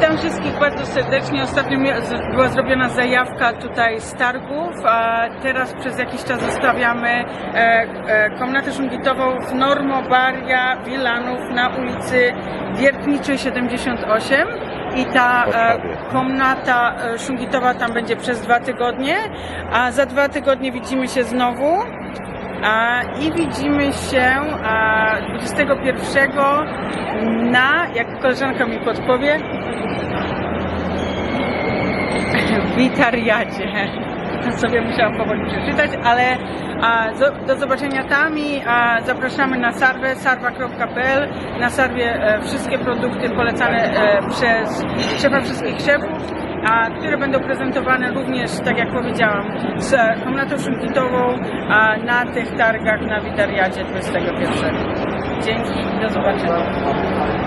wszystkich bardzo serdecznie. Ostatnio była zrobiona zajawka tutaj z targów, a teraz przez jakiś czas zostawiamy e, e, komnatę szungitową w Normobaria Wilanów na ulicy Wiertniczej 78. I ta e, komnata szungitowa tam będzie przez dwa tygodnie, a za dwa tygodnie widzimy się znowu. I widzimy się a, 21 na, jak koleżanka mi podpowie, witariacie. To sobie musiałam powoli przeczytać, ale do zobaczenia tam i zapraszamy na sarwę, sarwa.pl. Na sarwie e, wszystkie produkty polecane e, przez szefa wszystkich szefów, a, które będą prezentowane również, tak jak powiedziałam, z komnatą szumkitową a, na tych targach na Witariacie 21. Dzięki, do zobaczenia.